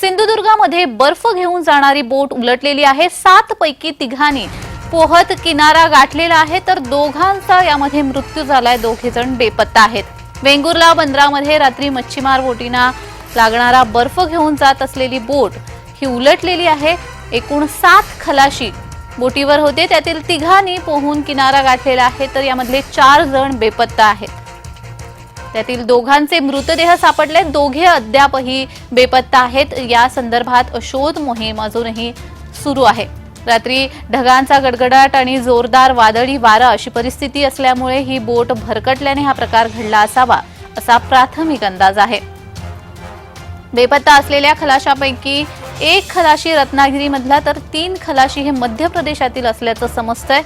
सिंधुदुर्गामध्ये बर्फ घेऊन जाणारी बोट उलटलेली आहे. सात पैकी तिघांनी पोहत किनारा गाठलेला आहे. तर दोघांचा यामध्ये मृत्यू झालाय. दोघे जण बेपत्ता आहेत. वेंगुर्ला बंदरामध्ये रात्री मच्छीमार बोटीना लागणारा बर्फ घेऊन जात असलेली बोट ही उलटलेली आहे. एकूण सात खलाशी बोटीवर होते. त्यातील तिघांनी पोहून किनारा गाठलेला आहे. तर यामधले चार जण बेपत्ता आहेत. त्यातील दोघांचे मृतदेह सापडले. दोघे अद्यापही बेपत्ता आहेत. या संदर्भात शोध मोहीम अजूनही सुरू आहे. रात्री ढगांचा गडगडाट आणि जोरदार वादळी वारा अशी परिस्थिती असल्यामुळे ही बोट भरकटल्याने हा प्रकार घडला असावा असा प्राथमिक अंदाज आहे. बेपत्ता असलेल्या खलाशापैकी एक खलाशी रत्नागिरीमधला तर तीन खलाशी हे मध्य प्रदेशातील असल्याचं समजतंय.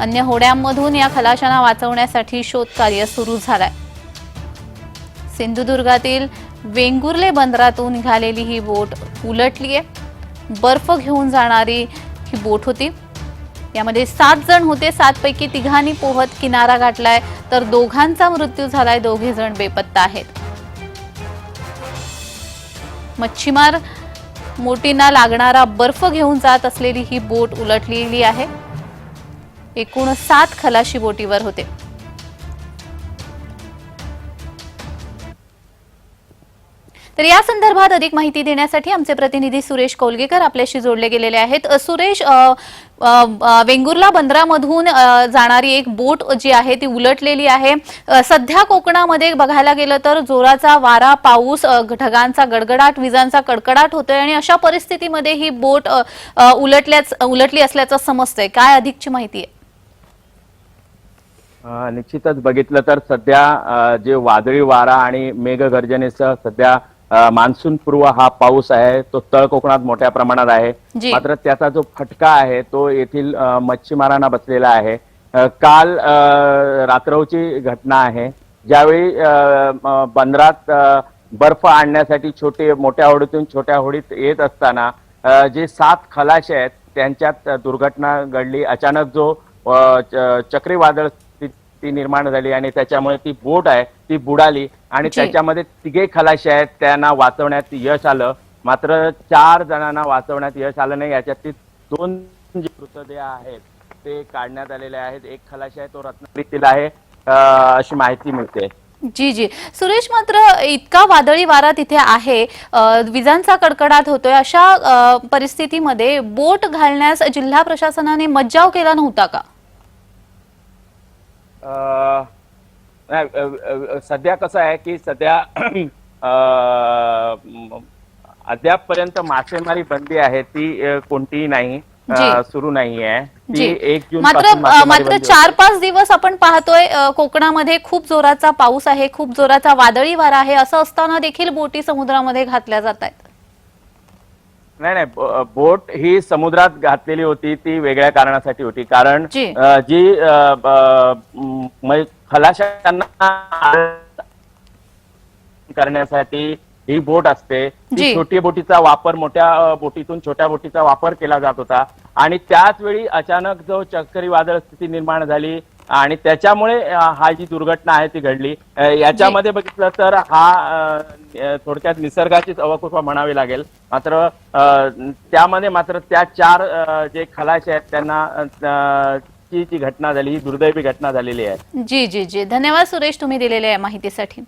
अन्य होड्यांमधून या खलाशांना वाचवण्यासाठी शोधकार्य सुरू झालंय. सिंधुदुर्गातील वेंगुर्ले बंदरातून निघालेली ही बोट उलटली आहे बर्फ घेऊन जाणारी ही बोट होती. यामध्ये सात जण होते. सातपैकी तिघांनी पोहत किनारा गाठलाय. तर दोघांचा मृत्यू झालाय. दोघे जण बेपत्ता आहेत. मच्छीमार मोटींना लागणारा बर्फ घेऊन जात असलेली ही बोट उलटलेली आहे. एकूण सात खलाशी बोटीवर होते. तर या संदर्भात अधिक माहिती देण्यासाठी आमचे प्रतिनिधी सुरेश कोलगेकर आपल्याशी जोडले गेलेले आहेत. सुरेश वेंगुर्ला बंदरामधून जाणारी एक बोट जी आहे ती उलटलेली आहे. सध्या कोकणामध्ये बघायला गेलं तर जोराचा वारा पाऊस ढगांचा गडगडाट विजांचा कडकडाट होतोय आणि अशा परिस्थितीमध्ये ही बोट उलटल्याच उलटली असल्याचं समजतंय. काय अधिकची माहिती आहे? निश्चितच बघितलं तर सध्या जे वादळी वारा आणि मेघगर्जनेसह सध्या मान्सून पूर्व हा पाऊस आहे तो तळ कोकणात मोठ्या प्रमाणात आहे. मात्र त्याचा जो फटका आहे तो येथील मच्छीमारांना बसलेला आहे. काल रात्रवची घटना आहे. ज्यावेळी बंदरात बर्फ आणण्यासाठी छोटे मोठ्या होडीतून छोट्या होडीत येत असताना जे सात खलाशी आहेत त्यांच्यात दुर्घटना घडली. अचानक जो चक्रीवादळ स्थिती निर्माण झाली आणि त्याच्यामुळे ती बोट आहे ती बुडाली. आणि. त्याच्यामध्ये तिघे खलाशी आहेत त्यांना वाचवण्यात यश आलं. मात्र चार जणांना वाचवण्यात यश आलं नाही. याच्यातील दोन जे मृतदेह आहेत ते काढण्यात आलेले आहेत. एक खलाशी आहे तो रत्नागिरीतील आहे. अशी माहिती मिळते. जी जी. सुरेश मात्र इतका वादळी वारा तिथे आहे. विजांचा कडकडाट होतोय. अशा परिस्थितीमध्ये बोट घालण्यास जिल्हा प्रशासनाने मज्जाव केला नव्हता का? सध्या कसं आहे की सध्या अद्यापपर्यंत मासेमारी बंदी आहे ती कोणतीही नाही. सुरू नाही आहे ती एक जून मात्र मात्र चार. पाच दिवस आपण पाहतोय कोकणामध्ये खूप जोराचा पाऊस आहे खूप जोराचा वादळी वारा आहे असं असताना देखील बोटी समुद्रामध्ये घातल्या जात आहेत नाही नाही बोट ही समुद्रात घातलेली होती ती वेगळ्या कारणासाठी होती कारण जी. खलाशांना करण्यासाठी ही बोट असते जी. ती छोटी बोटीचा वापर मोठ्या अ, बोटीतून छोट्या बोटीचा वापर केला जात होता आणि त्याच वेळी अचानक जो चक्रीवादळ स्थिती निर्माण झाली आणि त्याच्यामुळे हा जी दुर्घटना आहे ती घडली. याच्यामध्ये बघितलं तर हा थोडक्यात निसर्गाचीच अवकृपा म्हणावी लागेल. मात्र त्यामध्ये मात्र त्या चार जे खलाशी आहेत त्यांना जी घटना झाली ही दुर्दैवी घटना झालेली आहे. जी जी जी. धन्यवाद सुरेश तुम्ही दिलेल्या माहितीसाठी.